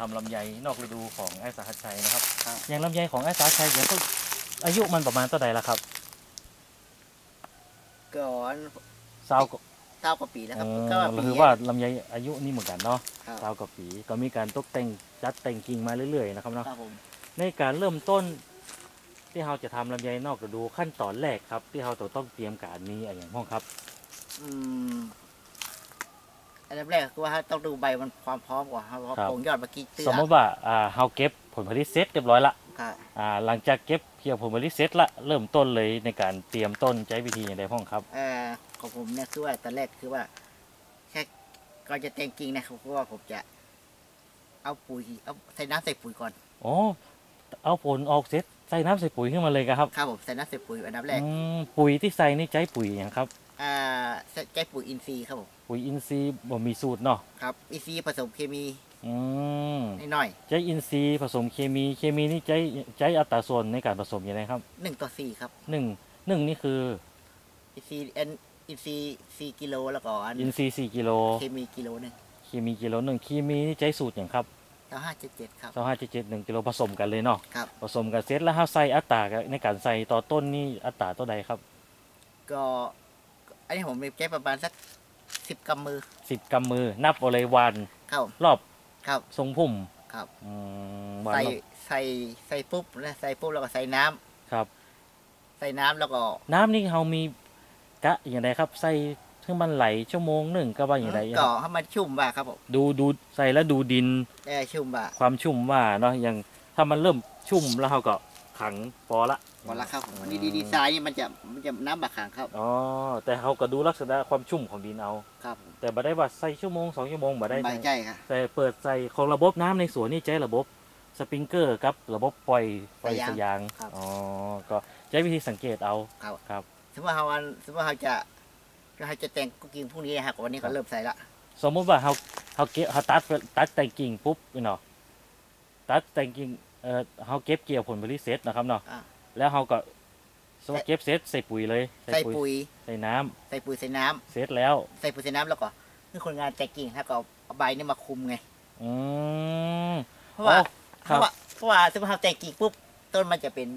ทำลำไยนอกฤดูของไอ้สาหัสชัยนะครับครับอย่างลำไยของไอ้สาหัสชัยอย่างต้นอายุมันประมาณเท่าใดละครับก่อนสาวกเก้ากว่าปีแล้วครับเอ่อก็ปีถือว่าลำไยอายุนี่เหมือนกันเนาะครับสาวกว่าปีก็มีการตกแต่งจัดแต่งกิ่งมาเรื่อยๆนะครับเนาะครับผมในการเริ่มต้นที่เราจะทำลำไยนอกฤดูขั้นตอนแรกครับ ที่เราต้องเตรียมการนี้อะไรอย่างพ้องครับ อืม อันดับแรกคือว่าต้องดูใบมันความพร้อมก่อนครับเพราะครับผงยอดเมื่อกี้เตื้อสมมติว่าอ่าเราเก็บผลผลิตเสร็จเรียบร้อยละครับอ่าหลังจากเก็บเกี่ยวผลผลิตเสร็จละเริ่มต้นเลยในการเตรียมต้นใช้วิธีอย่างไรพ้องครับเอ่อของผมเนี่ยคือว่าตอนแรกคือว่าแค่ก่อนจะแต่งกิ่งนะครับคือว่าผมจะ เอาปุ๋ยเอาใส่น้ำใส่ปุ๋ยก่อนอ๋อเอาผลออกเสร็จใส่น้ำใส่ปุ๋ยขึ้นมาเลยครับครับผมใส่น้ำใส่ปุ๋ยอันดับแรกอืมปุ๋ยที่ใส่นี่ใช้ปุ๋ยอย่างครับ อ่าใช้ใช้ปุ๋ยอินทรีย์ครับผมปุ๋ยอินทรีย์บ่มีสูตรเนาะครับอินทรีย์ผสมเคมีอืมนิดหน่อยใช้อินทรีย์ผสมเคมีเคมีนี่ใช้ใช้อัตราส่วนในการผสมอย่างไรครับหนึ่งต่อสี่ครับหนึ่งหนึ่งนี่คืออินทรีย์เอ็นอินทรีย์สี่กิโลแล้วก็อันอินทรีย์สี่กิโลเคมีกิโลหนึ่งเคมีกิโลหนึ่งเคมีนี่ใช้สูตรอย่างครับต่อห้าเจ็ดเจ็ดครับสองห้าเจ็ดเจ็ดหนึ่งกิโลผสมกันเลยเนาะครับผสมกันเสร็จแล้วเราใส่อัตราในการใส่ต่อต้นนี่อัตราตัวใดครับ ก็ อันนี้ผมมีใช้ประมาณสักสิบกำมือสิบกำมือ นับเอาเลยวัน ครับรอบครับ ทรงพุ่มครับ อืมวันใส่รอบใส่ใส่ปุ๊บนะใส่ปุ๊บแล้วก็ใส่น้ำครับ ใส่น้ำแล้วก็น้ำนี่เรามีกะอย่างไรครับ ใส่ถึงมันไหลชั่วโมงหนึ่งก็ว่าอย่างไรคก็รับให้มันชุ่มบ่าครับผมดูดูใส่แล้วดูดินเออชุ่มบ่าความชุ่มว่าเนาะอย่างถ้ามันเริ่มชุ่มแล้วเราก็ ขังพอละหมดละครับผมอันนี้ดีดีไซน์นี่มันจะมันจะน้ำบาขังครับอ๋อแต่เขาก็ดูลักษณะความชุ่มของดินเอาครับผมแต่บ่ได้ว่าใส่ชั่วโมงสองชั่วโมงบ่ได้ใบใจครับแต่เปิดใส่ของระบบน้ำในสวนนี่ใช้ระบบสปริงเกอร์กับระบบปล่อยปล่อยสายางครับอ๋อก็ใช้วิธีสังเกตเอาครับครับสมมติว่าเขาวันสมมติว่าเขาจะเขาจะแต่งกุ๊กกิ้งพรุ่งนี้นะครับวันนี้ครัเขาบเริ่มใส่ละสมมุติว่าเขาเขาเก็บเขาตัดตัดแต่งกิ่งปุ๊บเนาะตัดแต่งกิ่ง เอ่อเขาเก็บเกี่ยวผลผลิตเสร็จนะครับเนาะอ่า แล้วเขาก็สมมติเก็บเสร็จใส่ปุ๋ยเลยใส่ปุ๋ย ใส่น้ำใส่ปุ๋ยใส่น้ำเสร็จแล้ว ใส่ปุ๋ยใส่น้ำแล้วก็นี่คนงานแต่งกิ่งแล้วก็เอาใบนี่มาคุมไง อืม เพราะว่าอ๋อเพครับ ราะว่าเพราะว่าสมมติเขาแต่งกิ่งปุ๊บต้นมันจะเป็น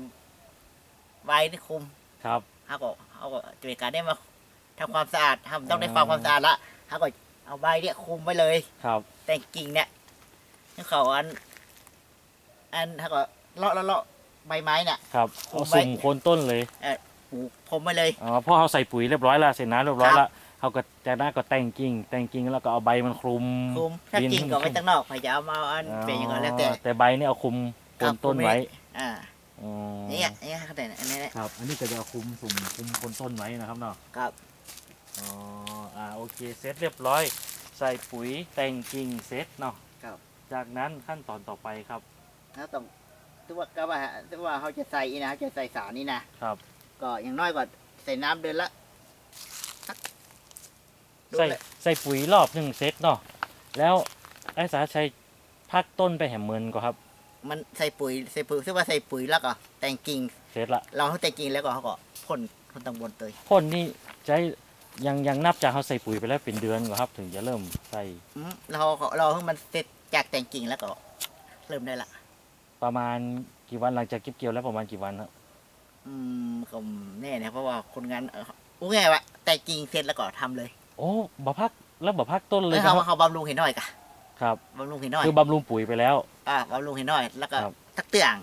ใบที่คุมครับ เขาก็เขาก็จะเป็นการได้มาทำความสะอาดทำต้องได้ความความสะอาดละเขาก็เอาใบเนี่ยคุมไว้เลย ครับ แต่งกิ่งเนี่ยนี่เขาอัน อันเขาก็เลาะเลาะเลาะใบไม้เนี่ย ครับคุเอามไว้ สุ่มโคนต้นเลยปลูกผมไว้เลย อ๋อพอเขาใส่ปุ๋ยเรียบร้อยแล้วใส่น้ำเรียบร้อยครัแล้วบเขาก็จะน่าก็แต่งกิ่ง แต่งกิ่งแล้วก็เอาใบมันคลุมคุมถ้าดินกิ่งก็ไว้ตั้งนอกใครจะเอามาอันอ๋อเป็นอย่างนั้นแล้วแต่แต่ใบนี่เอาคลุมโคครันบต้นคุมไว้อ่าอืมเนี่ยเนี่ยเขาแต่งอันนี้แหละครับ อันนี้ก็จะเอาคลุมสุ่มคลุมโคนต้นไว้นะครับเนาะ ครับ อ๋อ อ่า โอเค เสร็จเรียบร้อย ใส่ปุ๋ยแต่งกิ่งเสร็จเนาะครับ จากนั้นขั้นตอนต่อไปครับ แล้วต้องตัวาก็ว่าตัวาเขาจะใส่อีนะเขาจะใส่สารนี่นะครับ ก็อย่างน้อยก็ใส่น้ำเดือนละสักดูใส่เลยใส่ปุ๋ยรอบหนึ่งเซตเนาะแล้วไอ้สาชัยพักต้นไปแหมเมินก็ครับ มันใส่ปุ๋ยใส่ปุ๋ยซึ่งว่าใส่ปุ๋ยแล้วก็แต่งกิ่งเสร็จละเราเขาแต่งกิ่งแล้วก็เขาก็พ่นพ่นตังบนเตยพ่นนี่ใช้ยังยังนับจากเขาใส่ปุ๋ยไปแล้วเป็นเดือนก็ครับ ถึงจะเริ่มใส่อืมเราเราให้มันเสร็จจากแต่งกิ่งแล้วก็เริ่มได้ละ ประมาณกี่วันหลังจากเก็บเกี่ยวแล้วประมาณกี่วันครับอืมก็แน่นะเพราะว่าคนงานเอ่ออู้ไงวะแต่งกิ่งเสร็จแล้วก็ทำเลย โอ้บ่พักแล้วบ่พักต้นเลยแล้วครัเขาบเขาบำรุงเห็นน้อยกะครับบำรุงเห็นน้อยคือบำรุงปุ๋ยไปแล้วอ่าบำรุงเห็นน้อยแล้วก็ครับทักเตือง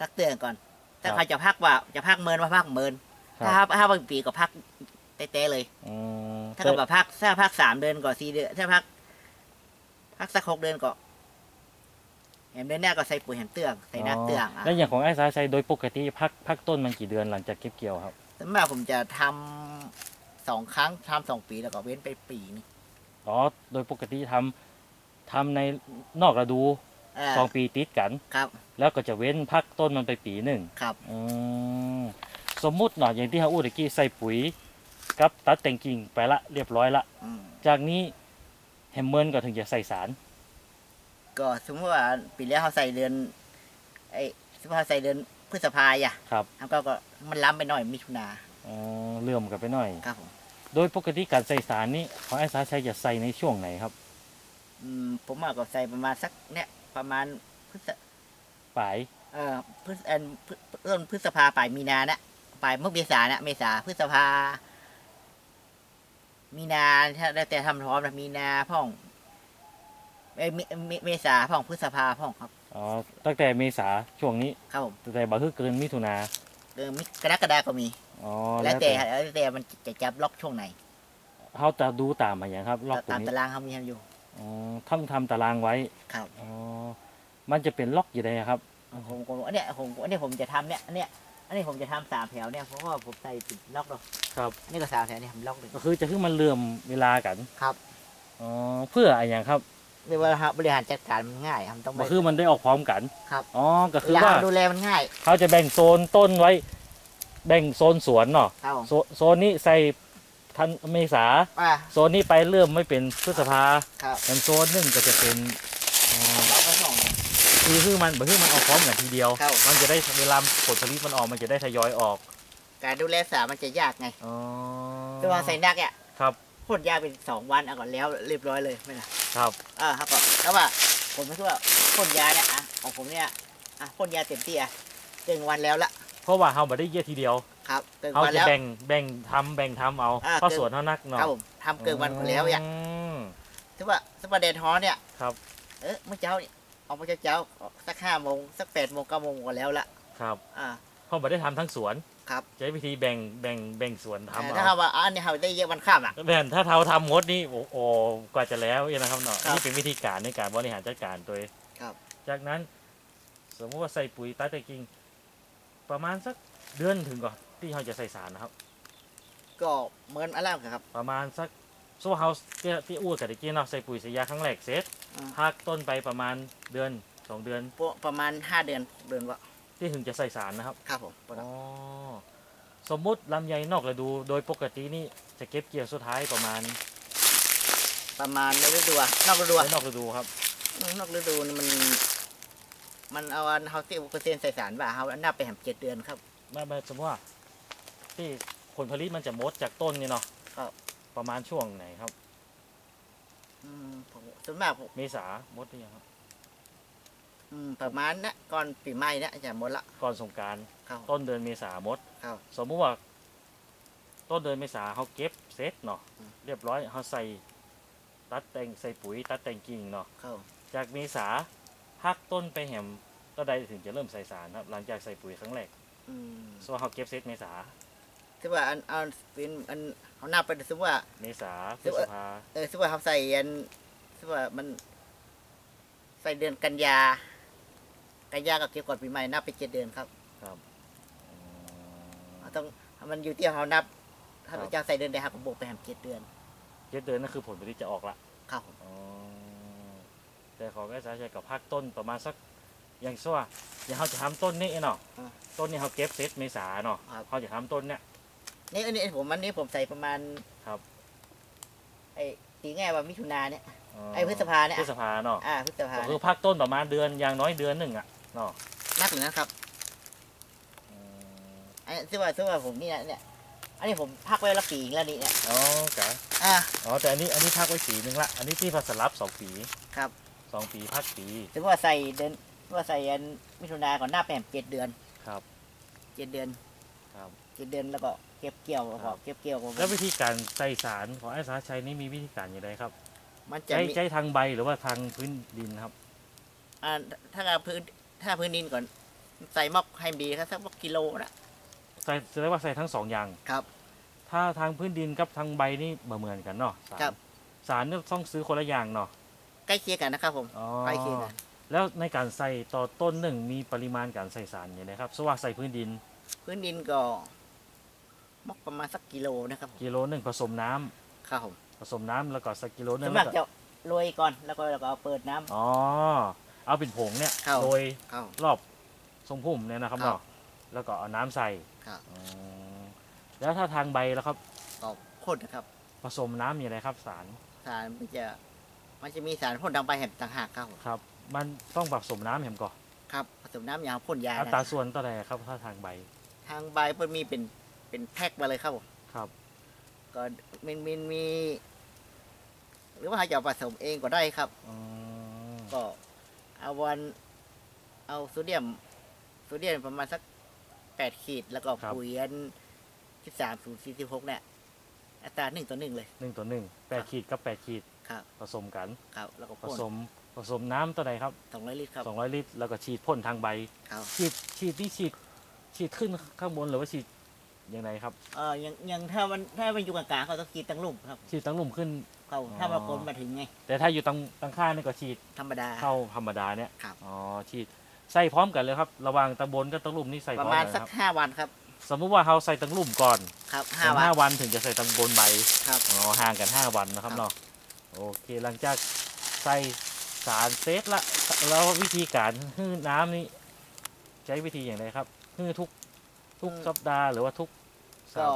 ทักเตืองก่อนถ้าครับใครจะพักว่าจะพักเมินว่าพักเมินครับถ้าถ้าบางปีก็พักเต้ๆเลยอืมถ้าก็แบบพักถ้าพักสามเดือนก็สี่เดือนถ้าพักพักสักหกเดือนก็แห มเดือนหน้าก็ใส่ปุ๋ยแหมเตืองใส่น้ำเตืองอะแล้วอย่างของไอ้สาชัยโดยปกติพักพักต้นมันกี่เดือนหลังจากเก็บเกี่ยวครับสำหรับผมจะทำสองครั้งทำสองปีแล้วก็เว้นไปปีหนึงอ๋อโดยปกติทำทำในนอกฤดูอ่าสองปีติดกันครับ แล้วก็จะเว้นพักต้นมันไปปีหนึ่งครับอืมสมมุติเนาะอย่างที่เขาอู้ตะกี้ใส่ปุ๋ยกับตัดแต่งกิ่งไปละเรียบร้อยละอืมจากนี้แฮมเมินก็ถึงจะใส่สาร ก็สมมติว่าปีแล้วเขาใส่เดือนไอ้สมมติว่าเขาใส่เดือนพฤษภาอะครับแล้วก็ก็มันล้ำไปหน่อยมิถุนาอ๋อเลื่อมกันไปหน่อยครับผมโดยปกติการใส่สารนี้ของไอ้สาชัยจะใส่ในช่วงไหนครับ อืมผมว่าก็ใส่ประมาณสักเนี่ยประมาณพฤษปลายเอ่อพฤษเอ่อพฤต้นพฤษภาปลายมีนาเนี่ยปลายเมื่อเมษาเนี่ยเมษาพฤษภามีนาถ้าแล้วแต่ทำพร้อมนะมีนาพ่อง เอ้ยเมเมเมษาพ่องพฤษภาพ่องครับ อ๋อตั้งแต่เมษาช่วงนี้ครับผมตั้งแต่บ่คือเกินมิถุนาเดือนมิกรกฎาก็มี อ๋อแล้วแต่แล้วแต่มันจะจับล็อกช่วงไหนเขาจะดูตามมาอย่างครับรอบตรตามงนี้ตารางเขามีให้อยู่อ๋อทำทำตารางไว้ครับอ๋อมันจะเป็นล็อกอยู่ไดครับผมผมอันเนี้ยผมอันเนี้ยผมจะทำเนี่ยอันเนี้ยอันนี้ผมจะทำสามแถวเนี่ยเพราะว่าผมใส่ติดล็อกเนาะครับนี่ก็สามแถวเนี่ยผมล็อกเลยก็คือจะคือมันเลื่อมเวลากันครับอ๋อเพื่ออะไรอย่างครับ เรียกว่าบริหารจัดการมันง่ายครับต้องไป ก็คือมันได้ออกพร้อมกันครับ อ๋อก็คือเวลาว่า ดูแลมันง่าย เขาจะแบ่งโซนต้นไว้ แบ่งโซนสวนเนาะครับผมโซโซนนี้ใส่ทันเมษา อ่า โซนนี้ไปเริ่มไม่เป็นพฤษภาครับแต่โซนหนึงก็จะเป็นอ๋อเราก็ส่ง คือคือมันคือมันออกพร้อมกันทีเดียว ครับ มันจะได้เวลาผลผลิตมันออกมันจะได้ทยอยออกการดูแลสามันจะยากไงอ๋อแต่ว่าใส่นักเนี่ยครับ พ่นยาเป็นสองวันเอาก่อนแล้วเรียบร้อยเลยไม่นะครับอ่าครับก็แล้วว่าผมไม่คิดว่าพ่นยาเนี่ยอะของผมเนี่ยอะพ่นยาเต็มที่อะเกินวันแล้วละเพราะว่าเขาไม่ได้เยี่ยทีเดียวครับเกินเขาวันจะแล้ว แบ่งแบ่งทำแบ่งทำเอาอ่าเพราะเกินสวนเท่านักคเนาะรับผมทำเกินวันไปแล้วเนี่ยอืมถือว่าสปาเดนฮอเนี่ยครับ เออเมื่อเช้านี่ออกมาเช้าๆสักห้าโมงสักแปดโมงเก้าโมงก็แล้วละครับ อ่า เขาไม่ได้ทำทั้งสวนครับใช้วิธีแบ่งแบ่งแบ่งสวนทำแต่ถ้าเอาเขาว่าอันนี้เขาได้เยอะวันข้ามอะแม่นถ้าเทาทำงดนี่โอ้โหกว่าจะแล้วเนี่ยนะครับเนาะครับนี่เป็นวิธีการในการบริหารจัดการตัวเองครับ จากนั้น สมมติว่าใส่ปุ๋ยใต้ตะกิ่งประมาณสักเดือนถึงก่อนที่เขาจะใส่สารนะครับ ก็เหมือนอะไรครับ ประมาณสักโซ่เฮาส์ที่ที่อู้กับตะกี้เนาะใส่ปุ๋ยใส่ยาครั้งแรกเสร็จอืมพักต้นไปประมาณเดือนสองเดือนพวกประมาณห้าเดือนหกเดือนวะ ที่ถึงจะใส่สารนะครับครับผมอ๋อสมมุติลำไยนอกฤดูโดยปกตินี่จะเก็บเกี่ยวสุดท้ายประมาณ ประมาณในฤดูอะนอกฤดูอะนอกฤดูครับ นอกฤดูนี่มัน มันเอาอันเขาเตีเปอร์เซ็นต์ใส่สารว่าเขานับไปแหมเจ็ดเดือนครับไม่ไม่สมมติว่าที่ผลผลิตมันจะมดจากต้นนี่เนาะครับประมาณช่วงไหนครับ อืมผมส่วนมากผมเมษามดหรือยังครับ อืมประมาณนะก่อนปีใหม่นะจะหมดละก่อนสงกรารครับต้นเดือนเมษามด ครับสมมุติว่า ต้นเดือนเมษาเขาเก็บเสร็จเนาะอืม เรียบร้อยเขาใส่ตัดแต่งใส่ปุ๋ยตัดแต่งกิ่งเนาะครับจากเมษาพักต้นไปแหมก็ได้ถึงจะเริ่มใส่สารครับ หลังจากใส่ปุ๋ยครั้งแรกอืมส่วนเขาเก็บเสร็จเมษา คือว่าอันเอาเป็นอันเขานับไปสมมติว่า เมษาพเดี๋ฤยวษภาเออสมมติว่าเขาใส่อันสมมติว่ามัน ใส่เดือนกันยา กันยากับเกี่ยวก่อนปีใหม่นับไปเจ็ดเดือนครับอืมเราต้องมันอยู่ที่เขานับ ถ้าครับพระเจ้าใส่เดือนใดครับผมบวกไปแหมเจ็ดเดือนเจ็ดเดือนนั่นคือผลผลิตจะออกละครับผมอ๋อแต่ของไอ้สายใช้กับภาคต้นประมาณสักอย่างเช่นว่าอย่างเขาจะทำต้นนี้เนาะต้นนี้เขาเก็บเซตเมษาเนาะเขาจะทำต้นเนี่ยนี่อันนี้ผมอันนี้ผมใส่ประมาณครับไอ้ตีง่ายว่ามิถุนาเนี่ยอ๋อไอ้พฤษภาเนี่ยพฤษภาเนาะอ่าพฤษภาก็คืเนี่อยภาคต้นประมาณเดือนอย่างน้อยเดือนหนึ่งอะ เนาะนักหรือนะครับอืมอันนี้ซึ่งว่าซึ่งว่าผมนี่นะเนี่ย อันนี้ผมพักไว้ละปีแล้วนี่เนี่ยอ๋อกะอ่าอ๋อแต่อันนี้อันนี้พักไว้ปีหนึ่งละ อันนี้ที่พัสลับสองปีครับสองปีพักปีซึ่งว่าใส่เดือนว่าใส่อันมิถุนาก่อนหน้าแปมเจ็ดเดือนครับเจ็ดเดือนครับเจ็ดเดือนแล้วก็เก็บเกี่ยวแล้วครัก็บเก็บเกี่ยวก็แล้ววิธีการใส่สารของไอ้สาชัยนี่มีวิธีการอย่างไรครับมันจะใช้มีใช้ทางใบหรือว่าทางพื้นดินครับอ่าถ้าพื้น ถ้าพื้นดินก่อน ใส่มอกให้มันดีครับสักมอกกิโลนะใส่แสดงว่าใส่ทั้งสองอย่าง ครับ ถ้าทางพื้นดินกับทางใบนี่บ่เหมือนกันเนาะสารครับ สารเนี่ยต้องซื้อคนละอย่างเนาะใกล้เคียงกันนะครับผมอ๋อใกล้เคียงกันแล้วในการใส่ต่อต้นหนึ่งมีปริมาณการใส่สารอย่างไรครับสว่าใส่พื้นดินพื้นดินก็มอกประมาณสักกิโลนะครับผมกิโลหนึ่งผสมน้ำครับผมผสมน้ำแล้วก็สักกิโลหนึส่วงนมากแล้วก็จะโรยก่อนแล้วก็แล้วก็เอาเปิดน้ำอ๋อ เอาเป็นผงเนี่ยครับโดยเข้ารอบทรงพุ่มเนี่ยนะครับครับเนาะแล้วก็เอาน้ำใส่ครับอ๋อแล้วถ้าทางใบแล้วครับก็พ่นนะครับ ผสมน้ำอย่างไรครับสารสารมันจะ มันจะมีสารพ่นทางใบแหมต่างหากครับผมครับ มันต้องผสมน้ำเห็มก่อนครับผสมน้ำยาพ่นยาอันะตราส่วนต่อใดครับถ้าทางใบทางใบมันมีเป็นเป็นแพ็คมาเลยครับผมครับ ก็มันมันมี หรือว่าเขาจะเอาผสมเองก็ได้ครับ อืมก็ เอาวันเอาโซเดียมโซเดียมประมาณสักแปดขีดแล้วก็ปุ๋ยอันที่สามศูนย์สี่สิบหกเนี่ยอัตราหนึ่งต่อหนึ่งเลย หนึ่งต่อหนึ่งแปดขีดกับแปดขีดครับ ผสมกัน ครับ แล้วก็ผพ่นสมผสมน้ำตัวใดครับสองร้อยลิตรครับสองร้อยลิตรแล้วก็ฉีดพ่นทางใบ ครับฉีดฉีดนี่ฉีดฉีดขึ้นข้างบนหรือว่าฉีดยังไงครับ เออยังยังถ้ามันถ้ามันอยู่กลางๆเขาต้องกรีดตั้งลุ่มครับ ฉีดตั้งหลุมขึ้น เขาอ๋อถ้ามาคนมาถึงไง แต่ถ้าอยู่ตั้งตั้งข้างนี่ก็ฉีดธรรมดา เข้าธรรมดาเนี่ยครับ อ๋อฉีดใส่พร้อมกันเลยครับ ระหว่างตะบนกับตะลุ่มนี่ใส่ปพร้อระมมาณกันสักครับห้าวันครับ สมมุติว่าเราใส่ตังลุ่มก่อนครับถึห้างวัน ห้าวันถึงจะใส่ตังบนใบ ครับ อ๋อห่างกันห้าวันนะครับครับ เนาะโอเคหลังจากใส่สารเซตละแล้ววิธีการฮื้อน้ำนี่ใช้วิธีอย่างไรครับฮื้อทุกทุกสัปดาห์หรือว่าทุกก็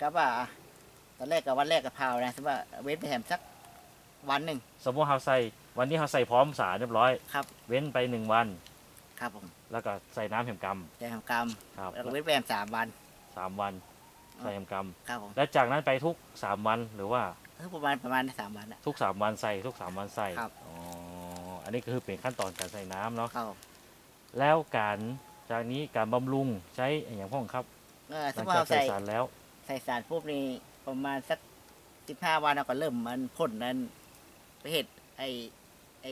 ก็ว่าต อนแรกกับวันแรกกับพาวนะสมมติว่าเว้นไปแถมสักวันหนึ่งสมมติเราใส่วันนี้เราใส่พร้อมสารเรียบร้อย ครับ เว้นไปหนึ่งวัน ครับผม แล้วก็ใส่น้ำแห่มกจะทำกรรมำครับแล้วก็เว้นไปแถมสามวัน สามวันใส่แห่มกครับผมำและจากนั้นไปทุกสามวันหรือว่าคือประมาณประมาณสามวันอะทุกสามวันใส่ทุกสามวันใส่ครับอ๋ออันนี้คือเป็นขั้นตอนการใส่น้ำเนาะครับผมแล้วการจากนี้การบำรุงใช้อย่างพ่องครับเออหสลัมงมติจากเราใส่ใส่สารแล้ว ใส่สารปุ๊บนี่ ประมาณสักสิบห้าวันเราก็เริ่มมันพ่นนั้นไปเห็ดไอไอ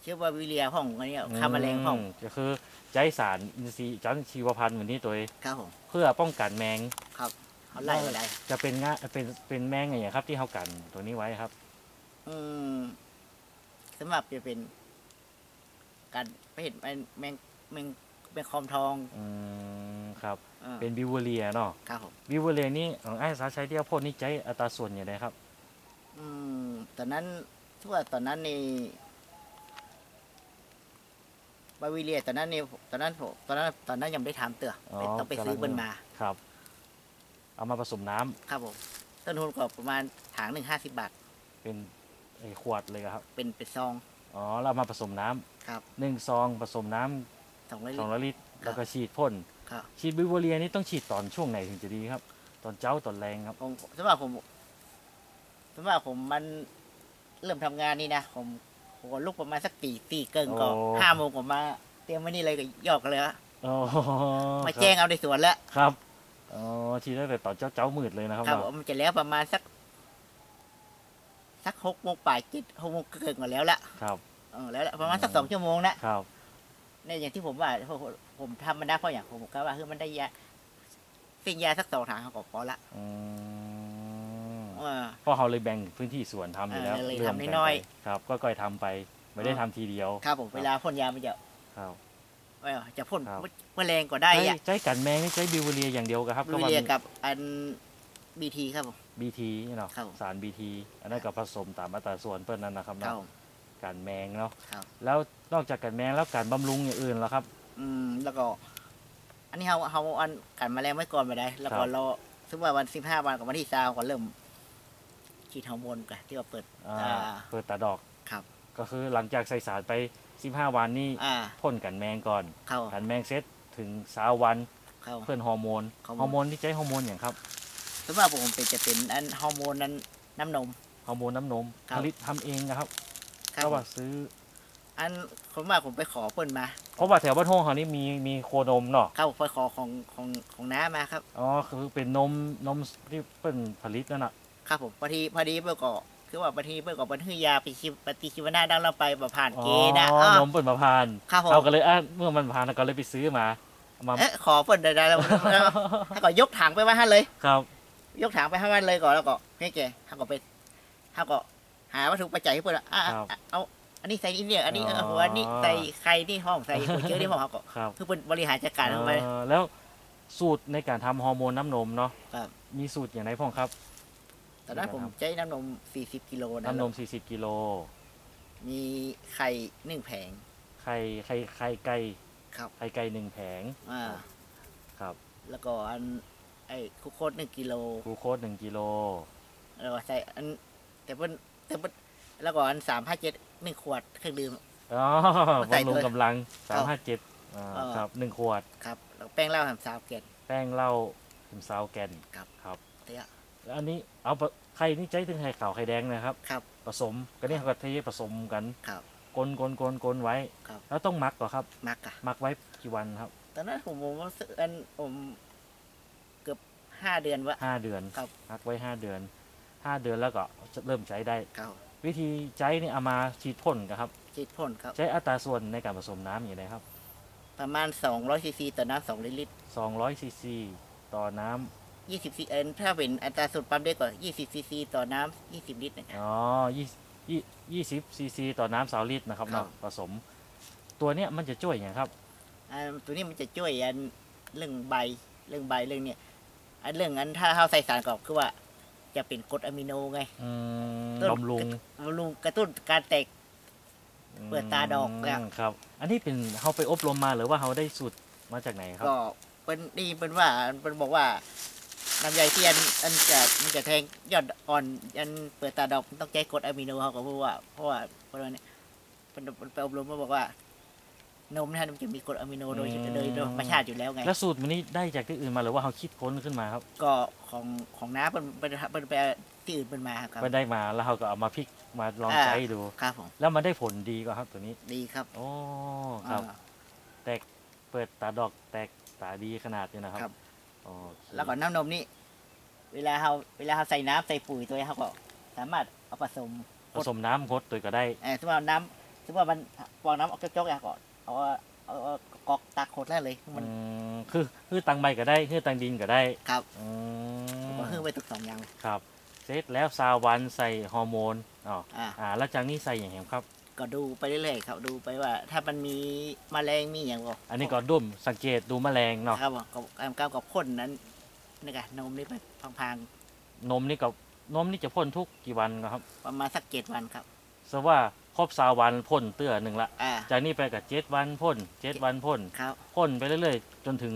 เชื้อว่าวิเลียห้องอันเนี้ยฆ่าแมลงห้องมก็คือใช้สารอินทรีย์จันชีวพันธุ์เหมือนนี้ตัวเองครับผมเพื่อป้องกันแมงเขาไล่ไปได้จะเป็นงาเป็นเป็นแมงอย่างไรครับ ที่เขากันตัวนี้ไว้ครับ อืมสำหรับจะเป็นการไปเห็ดแมงแมง แมงแมงคอมทองอืมครับเออเป็นบิวเวอเรียเนาะครับผมบิวเวอเรียนี่ของไอ้สาใช้เดียวพ่นนี่ใช้อัตราส่วนอย่างไรครับ อืมตอนนั้นทั่วตอนนั้นนี่บาวิเลียตอนนั้นนี่ตอนนั้นผมตอนนั้นตอนนั้นยังไม่ได้ทำเตืออ๋อต้องไปซื้อเบิ้นมา ครับ เอามาผสมน้ำครับผมต้นทุนก็ประมาณถังหนึ่งห้าสิบบาท เป็นไอ้ขวดเลยครับเป็นเป็นซอง อ๋อเรามาผสมน้ำครับ หนึ่งซองผสมน้ำ สองร้อยสลิองตรร้อยลิตรแล้วก็ฉีดพ่นครับฉีดบิวเวอเรียนี่ต้องฉีดตอนช่วงไหนถึงจะดีครับ ตอนเจ้าตอนแรงครับผมสำหรับผมสำหรับผมมันเริ่มทำงานนี่นะผมผมก็ลุกประมาณสักตีตีเกินก็โอ้ห้าโมงผมมา เตรียมไว้นี่เลยก็ยอกกันเลยฮะอ๋อมาแจ้งเอาในสวนแล้วครับอ๋อฉีดตั้งแต่ตอนเจ้าเจ้ามืดเลยนะครับครับเนาะมันจะแล้วประมาณสัก สักหกโมงป่ายจิตหกโมงเกินมาแล้วละครับเออแล้วละประมาณสักอืมสองชั่วโมงนะครับ เนี่ยอย่างที่ผมว่าผมผมทำมันได้เพราะอย่างผมก็ว่าคือมันได้ยาสิ่งยาสักสองถังเขาก็พอละอืมเออเพราะเขาเลยแบ่งพื้นที่ส่วนทำอยู่แล้วเออเลยรื่งทำกัน้อยไปครับ ก็ก่อยทำไปไม่ได้เออทำทีเดียว ครับผมเวลาพ่นยามันจะครับเออจะพ่นครับแมลงก็ได้ใช้อะใช้กันแมงนี่ใช้บิวเวอเรียอย่างเดียวครับวิเลียกับอันบีทีครับผมบีทีเนาะครับสารบีทีอันนั้นก็ผสมตามอัตราส่วนเปิ้ลนั่นนะครับครัเนาะบผมกันแมงเนาะครับแล้ว นอกจากกันแมงแล้วการบำรุงอย่างอื่นแล้วครับ อืมแล้วก็ อันนี้เขาเขาอันกันแมลงไว้ก่อนไปได้ แล้วก็ครับรอซึ่งว่าวันสิบห้าวันกับวันที่สามก็เริ่มฉีดฮอร์โมนกันที่ว่าเปิดอ่าอ่าเปิดตาดอกครับ ก็คือหลังจากใส่สารไป15วันนี่อ่าพ่นกันแมงก่อนเข้ากันแมงเสร็จถึงสาววันเข้าเพื่อนฮอร์โมนฮอร์โมนฮอร์โมนที่ใช้ฮอร์โมนอย่างครับซึ่งว่าผมเป็นจะเป็นอันฮอร์โมนนั้นน้ำนมฮอร์โมนน้ำนมครับผลิตทำเองนะครับครับก็ว่าซื้อ อันผมว่าผมไปขอเปิ้นมา เพราะว่าแถวบ้านห้องเขานี่มีมีโคนมเนาะเข้าไปขอของของของน้ามาครับ อ๋อคือเป็นนมนมที่เปิ้นผลิตนั่นน่ะครับผมพอดีพอดีเปิ้นก็คือว่าพอดีเปิ้นก็เป็นฮือยาไปชิปฏิชีวนาดังเราไปบ่ผ่านอ๋อเกณฑ์นะนอ้าวมเปิ้นมาพานครับผมเราก็เลยอะเมื่อมันพานเราก็เลยไปซื้อมาเอามาเอ๊ะขอเปิ้นได้ๆแล้วแล้วถ้าก็ยกถังไปไว้ให้เลย ครับ ยกถังไปให้มันเลยก่อนแล้วก็เฮ้ยแกถ้าก็ไปถ้าก็หาวัตถุปัจจัยให้เพื่อนอะอะครับอะเอา อันนี้ใส่อินเดียอันนี้อ๋อเออหัวอันนี้ใส่ไข่ที่ห้องใส่หัวเชื้อที่ห้องเขาก็ครับคือเป็นบริหารจัดการลงไปเอ่อแล้วสูตรในการทำฮอร์โมนน้ำนมเนาะครับมีสูตรอย่างไรพ่องครับตอนนั้นผมใช้น้ำนม 40 กิโลนะน้ำนม 40 กิโล มีไข่หนึ่งแผง ไข่ไข่ไข่ไก่ครับไข่ไก่หนึ่งแผงอ่าครับ แล้วก็อันไอ้คุกโคตหนึ่งกิโลกลูโคสหนึ่งกิโล แล้วก็ใส่อันแต่เพิ่นแต่เพิ่นแล้วก็อันสามห้าเจ็ด หนึ่งขวดเครื่องดื่ม อ๋อใส่บำรุงด้วยกำลังครัสามบห้าเจ็ดอ่าเออ ครับหนึ่งขวด ครับแล้วแป้งเหล้าทำสาวเกล็ด แป้งเหล้าถึงซาวแกนครับ ครับ เตี้ยโแล้วอันนี้เอาปะไข่นี่ใจถึงไข่ขาวไข่แดงนะครับ ครับผสมก็นี่เขาก็เทผสมกันครับ กลนกลนกลนกลนไว้ ครับ แล้วต้องหมักก่อนครับมักอะหมักไว้กี่วันครับตอนนั้นผมผมว่าซื้ออันผมเกือบห้าเดือนวะ ห้าเดือนครับ หมักไว้ห้าเดือนห้าเดือนแล้วก็จะเริ่มใช้ได้เก่า วิธีใช้นี่เอามาฉีดพ่นครับ ฉีดพ่นครับ ใช้อัตราส่วนในการผสมน้ำอย่างไรครับ ประมาณ 200ซีซีต่อน้ำสองลิตร200ซีซีต่อน้ำ20ซีเอ็นถ้าเป็นอัตราส่วนปั๊มเล็กกว่า20ซีซีต่อน้ำ20 ลิตรนะครับ อ๋อยี่ยี่ยี่สิบซีซีต่อน้ำสาวลิตรนะครับครับ เนาะผสม ตัวเนี้ยมันจะช่วยอย่างครับ อ่าตัวนี้มันจะช่วยอันเรื่องใบเรื่องใบเรื่องเนี้ยอันเรื่องอันถ้าเข้าใส่สารก่อนคือว่า จะเป็นกรดอะมิโนไงอืมต้นบำรุงบำรุงกระตุ้นการแตกเปิดตาดอกเนี่ยมครับ อันนี้เป็นเขาไปอบรมมาหรือว่าเขาได้สูตรมาจากไหนครับ ก็เป็นนี่เป็นว่าเป็นบอกว่าลำไยที่อันอันจะมันจะแทงยอดอ่อนอันเปิดตาดอกมันต้องใช้กรดอะมิโนเขาก็พูดว่าเพราะว่าเพราะว่าเนี่ยเป็นเป็นไปอบรมมาบอกว่า นมนะมันจะมีกรดอะมิโนโดยอืม โดยโดยธรรมชาติอยู่แล้วไง แล้วสูตรมันนี้ได้จากที่อื่นมาหรือว่าเขาคิดค้นขึ้นมาครับก็ของของน้าเป็นเป็นเป็นไปที่อื่นเป็นมาครับไปได้มาแล้วเขาก็เอามาพลิกมาลองอ่า ใช้ดู ครับผมแล้วมันได้ผลดีกว่าครับตัวนี้ดีครับโอ้ครับ อ่า แตกเปิดตาดอกแตกตาดีขนาดนี้นะครับครับ โอเคแล้วก็น้ำนมนี่เวลาเราเวลาเราใส่น้ำใส่ปุ๋ยตัวนี้เขาก็สามารถเอาผสมผสมน้ำคดตัวก็ได้ เออสมมติว่าน้ำสมมติว่ามันฟองน้ำออกจอกๆอย่างก่อน เอาเอาเอากอกตาโคตรแล้วเลยมันอืมคือคือตังใบก็ได้คือตังดินก็ได้ครับอืผมมก็คือไปตุกสองอย่างครับเสร็จแล้วซาวันใส่ฮอร์โมนอ๋ออ่าอ่าแล้วจากนี้ใส่อย่างไรครับ ก็ดูไปเรื่อยๆครับดูไปว่า ถ้ามันมีแมลงมีอย่างก็อันนี้ก็ดุ่มสังเกตดูแมลงเนาะครับผมกับกับกับกับพ่นนั้นนี่ไงนมนี่ไปพังนมนี่กับนมนี่จะพ่นทุกกี่วันครับ ๆประมาณสักเจ็ดวันครับ สว่า ครบซาวันพ่นเตื้อหนึ่งละอ่า จากนี้ไปกับเจ็ดวันพ่นเจ็ดวันพ่นครับ พ่นไปเรื่อยๆ จนถึง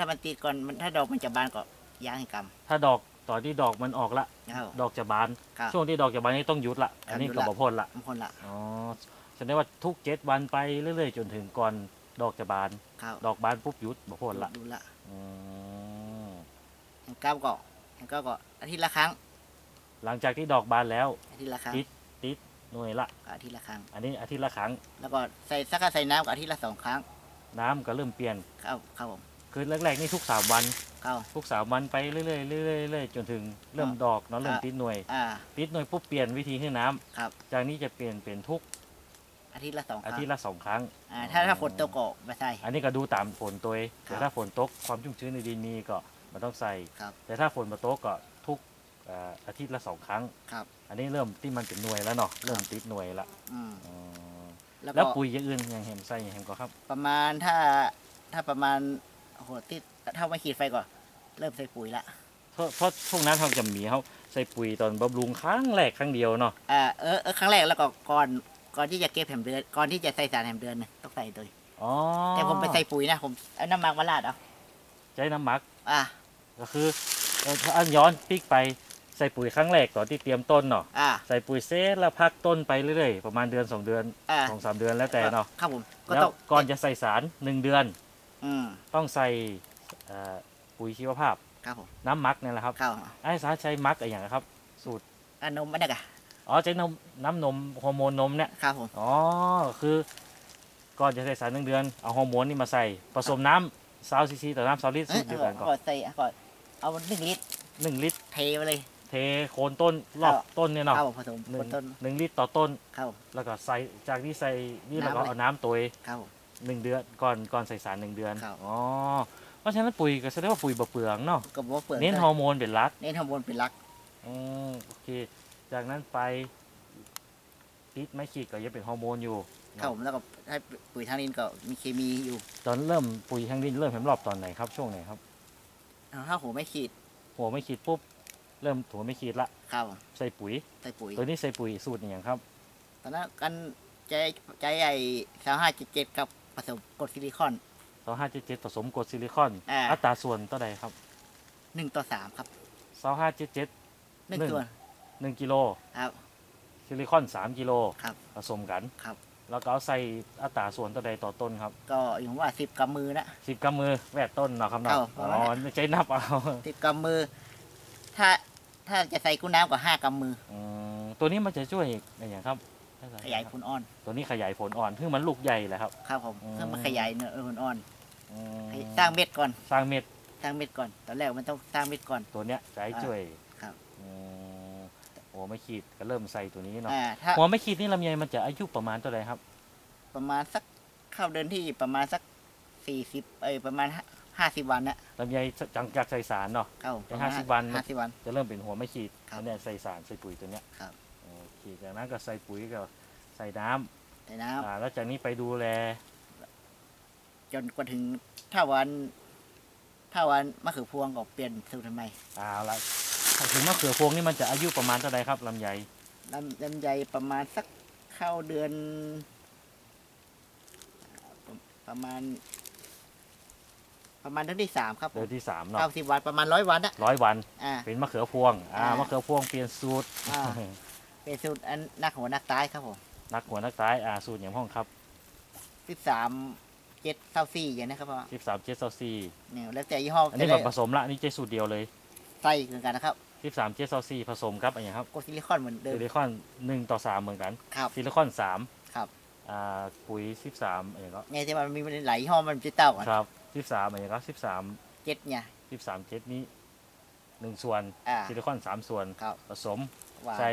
ถ้ามันติดก่อนมันถ้าดอกมันจะบานก็ยางให้กถ้าดอกตอนที่ดอกมันออกละำครับ ดอกจะบาน ครับช่วงที่ดอกจะบานนี่ต้องหยุดละ อันนี้หยุดก็ละ บ่พ่นละบางคนละอ๋อแสดงว่าทุกเจ็ดวันไปเรื่อยๆ จนถึงก่อนดอกจะบาน ครับดอกบานปุ๊บหยุดบ่พ่นละดูละอืมแห่งก้าวก็แห่งก้าวก็อาทิตย์ละครั้งหลังจากที่ดอกบานแล้ว อาทิตย์ละครั้งติด หน่วยละก็อาทิตย์ละครั้ง อันนี้อาทิตย์ละครั้ง แล้วก็ใส่สักก็ใส่น้ำก็อาทิตย์ละสองครั้ง น้ำก็เริ่มเปลี่ยนครับครับผมคือแรกๆนี่ทุกสามวันครับทุกสามวันไปเรื่อยๆเรื่อยๆเรื่อยๆจนถึงเริ่มอ่าดอกเนาะเริ่มอ่าติดหน่วยอ่าติดหน่วยปุ๊บเปลี่ยนวิธีให้น้ำครับจากนี้จะเปลี่ยนเป็นทุกอาทิตย์ละสองคอารั้งทิตย์ละสองครั้งอ่าถ้าถ้าฝนตกก็ไม่ใส่ อันนี้ก็ดูตามฝนตัวเองครับแต่ถ้าฝนตกความชุ่มชื้นในดินมีก็มันต้องใส่ครับแต่ถ้าฝนมาตกก็ทุกเอ่ออาทิตย์ละสองครั้ง ครับ อันนี้เริ่มที่มันเป็นหน่วยแล้วเนาะเริ่มติดหน่วยละอืมอ๋อแล้วแล้วก็ปุ๋ยอย่างอื่นอย่างเห็นใส่อย่างเห็นก็ครับประมาณถ้าถ้าประมาณโอ้โหที่ถ้าไม่ขีดไฟก่อน เริ่มใส่ปุ๋ยละเพราะเพราะช่วงนั้นเขาจะมีเขาใส่ปุ๋ยตอนบำรุงครั้งแรกครั้งเดียวเนาะอ่าเออเออครั้งแรกแล้วก็ก่อนก่อนที่จะเก็บแหมเดือนก่อนที่จะใส่สารแหมเดือนนะต้องใส่ตัวอ๋อแต่ผมไปใส่ปุ๋ยนะผมเอาน้ำมันมาราดเอาใช้น้ำหมัก อ่าก็คือเอ่อถ้าอันย้อนปีกไป ใส่ปุ๋ยครั้งแรกตอนที่เตรียมต้นเนาะอ่า ใส่ปุ๋ยเซตแล้วพักต้นไปเรื่อยๆประมาณเดือนสองเดือนอ่า สองสามเดือนแล้วแต่เนาะครับผมก็แล้วต้องก่อนจะใส่สารหนึ่งเดือน อืมต้องใส่เอ่อปุ๋ยชีวภาพ ครับผมน้ำหมักเนี่ยแหละครับเข้าไอ้สาใช้หมักอะไรอย่างครับ สูตรอ่านมอันนี้กะอ๋อใช้นมน้ำนมฮอร์โมนนมเนี่ยครับผมอ๋อคือก่อนจะใส่สารหนึ่งเดือนเอาฮอร์โมนนี่มาใส่ผสมน้ำซาวซีซีต่อน้ำซาวลิตรเอ้สูยตรเดียวเอากันก่อนก่อนใส่ก่อนเอาหนึ่งลิตรหนึ่งลิตรเทไปเลย เทโคนต้นรอบครับต้นเนี่ยเนาะเข้าผสมหนึ่บงนต้นหนึ่งลิตรต่อต้นเข้าแล้วก็ใส่จากที่ใส่นี่แล้วก็น้ำเลยเอาน้ำตัวเข้าหนึ่งเดือนก่อนก่อนใส่สารหนึ่งเดือนครับอ๋อเพราะฉะนั้นปุ๋ยก็แสดงว่าปุ๋ยบะเปลืองเนาะก็บอกว่าเปลือกเน้นฮอร์โมนเป็นหลักเน้นฮอร์โมนเป็นหลักอืมโอเค จากนั้นไปติดไม่ขีดก็ยังเป็นฮอร์โมนอยู่ครับผมแล้วก็ให้ปุ๋ยทางดินก็มีเคมีอยู่ ตอนเริ่มปุ๋ยทางดินเริ่มเห็นรอบตอนไหนครับช่วงไหนครับถ้าหัวไม่ขีดหัวไม่ขีดปุ๊บ เริ่มหัวไม่ขีดละครับผมใส่ปุ๋ยใส่ปุ๋ย ตัวนี้ใส่ปุ๋ยสูตรอย่างครับ ตอนนั้นกันใจใจไอ้สามห้าเจ็ดเจ็ดกับผสมกรดซิลิคอนสองห้าเจ็ดเจ็ดผสมกรดซิลิคอนอ่าอัตราส่วนเท่าใดครับหนึ่งต่อสามครับสองห้าเจ็ดเจ็ดหนึ่งหนึ่งส่วนหนึ่งกิโลครับซิลิคอนสามกิโลครับผสมกันครับแล้วก็เอาใส่อัตราส่วนเท่าใดต่อต้นครับ ก็อย่างว่าสิบกำมือนะสิบกำมือแวดต้นเนาะครับเนาะเอาอ๋เอาอละใช้นับเอาสิบกำมือ ถ้า ถ้าจะใส่กุ้งน้ำก็ห้ากำมืออืมตัวนี้มันจะช่วยอะไรอย่างครับขยายผลอ่อน ตัวนี้ขยายผลอ่อนคือมันลูกใหญ่แหละครับ ครับผมอืมเพื่อมาขยายเนื้อผลอ่อนอืมให้สร้างเม็ดก่อน สร้างเม็ด สร้างเม็ดก่อน ตอนแรกมันต้องสร้างเม็ดก่อน ตัวเนี้ยจะให้ช่วย ครับอืมโอ้ไม่ขีดก็เริ่มใส่ตัวนี้เนาะอ่าถ้าหัวไม่ขีดนี่ลำไยมันจะอายุประมาณเท่าไหร่ครับ ประมาณสักเข้าเดินที่ประมาณสักสี่สิบเอ้ยประมาณ ห้าสิบวันนะลำไยจังจากใส่สารเนาะเข้าใน50วันห้าสิบวัน จะเริ่มเป็นหัวไม่ขีดครับอันเนี้ยใส่สารใส่ปุ๋ยตัวเนี้ยครับโอเคจากนั้นก็ใส่ปุ๋ยก็ใส่น้ำใส่น้อ่าแล้วจากนี้ไปดูแลำจนกว่าถึงถ้าวัน ถ้าวันมะเขือพวงก็เปลี่ยนสูตรทำไมอ่าละถึงมะเขือพวงนี่มันจะอายุประมาณเท่าไหร่ครับลำไยลำลำไยประมาณสักเข้าเดือน ประประมาณ ประมาณเดือนที่สามครับผเดือมนที่สามเนาะเก้าสิบวันประมาณร้อยวันอะร้อยวัน อ่า เป็นมะเขือพวงอ่าอ่ามมะเขือพวงเปลี่ยนสูตรอ่า เป็นสูตรอันนักหัวนักตายครับผมนักหัวนักซ้ายอ่าสูตรอย่างห้องครับสิบสามเจ็ดเท่าสี่อย่างนี้ครับพ่อสิบสามเจ็ดซีเนี่ยแล้วแต่ยี่ห้ออันจะนี้ได้แบบผสมละอันนี่เจสูตรเดียวเลยใส่เหมือนกันนะครับสิบสามเจ็ดซีผสมครับอันนี้ครับกดซิลิคอนเหมือนเดิมซิลิคอนหนึ่งต่อสามเหมือนกันครับ ซิลิคอนสามครับ อ่าปุ๋ยสิบสามอะไรก็ไงที่มันมีหลายยี่ห้อมันจะเต้ากันครับ สิบสามอะไรก็สิบสามเจ็ดเนี่ยสิบสามเจ็ดนี้หนึ่งส่วนอ่า ซิลิคอนสามส่วนครับ ผสมหวานใส่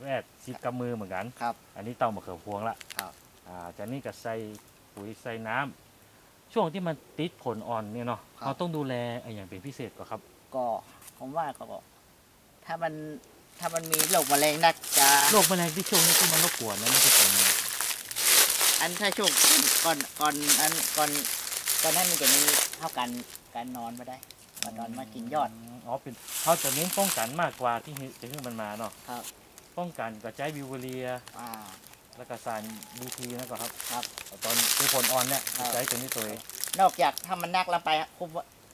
แวดสิบกำมือเหมือนกัน ครับ อันนี้เต้ามะเขือพวงละครับ อ่าจากนี้ก็ใส่ปุ๋ยใส่น้ำช่วงที่มันติดผลอ่อนเนี่ยเนาะเราต้องดูแลอะไรอย่างเป็นพิเศษกว่าครับก็ผมว่าก็บอกถ้ามันถ้ามันมีโรคแมลงนักจะโรคแมลงที่ช่วงนี้ที่มันรบกวนนะมันจะเป็นอันถ้าช่วงก่อนก่อนอันก่อน ก่อนนั้นมันจะมีเท่ากันการนอนมาได้ก่อนนอนมากินยอด อ๋อเป็นเขาจะเน้นป้องกันมากกว่าที่จะให้มันมาเนาะครับ ป้องกันกับใจบิวเรียอ่าแล้วก็สารบีทีนะก็ครับครับ ตอนคือผลอ่อนเนี่ยครับใจตัวนี้ตัวเองนอกจากถ้ามันนักแล้วไปคุม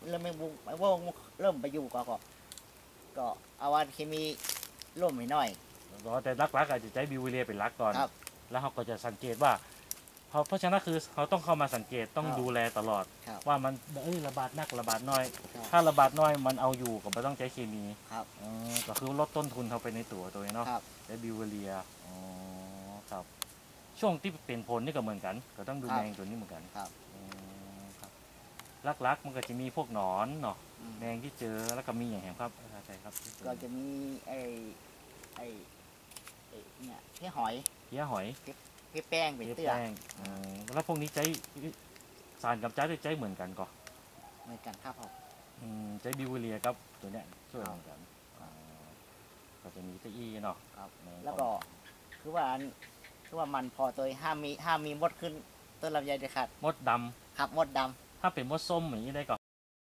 เริ่มไม่บุว่าเริ่มไปอยู่ก็ก็ก็เอาวันเคมีร่วมให้หน่อยแต่รักๆอาจจะใจบิวเรียเป็นรักก่อนครับแล้วเขาก็จะสังเกตว่า เพราะเพราะฉะนั้นคือเขาต้องเข้ามาสังเกตต้องครับดูแลตลอด ครับว่ามันเอ้ยระบาดนักระบาดน้อย ครับ ถ้าระบาดน้อยมันเอาอยู่ก็ไม่ต้องใช้เคมีครับอืมก็คือลดต้นทุนเขาไปในตัวตัวเองเนาะครับใช้บิวเรียอ๋อครับ ช่วงที่เป็นผลนี่ก็เหมือนกัน ก็ต้องดูครับ แมงตัวนี้เหมือนกันครับ อืมครับลักๆมันก็จะมีพวกหนอนเนาะอืมแมงที่เจอแล้วก็มีอย่างแหมครับอาจารย์ชัยครับที่เจอก็จะมีไอ้ไอ้ไอ้เนี่ยที่หอยเพี้ยหอย ที่แป้งเป็นเพี้ยเตื้อแป้งอืมแล้วพวกนี้ใช้สารกับจ้าได้ใช้เหมือนกันก็เหมือนกันครับผมอืมใช้บิวเรียครับตัวเนี้ยช่วยเหมือนกันอ่าก็จะมีตะอี้เนาะครับแมงแล้วก็คือว่าอันคือว่ามันพอตัวห้ามมีห้ามมีมดขึ้นต้นลำไยเด็ดขาดมดดำครับมดดำถ้าเป็นมดส้มอย่างนี้ได้ก็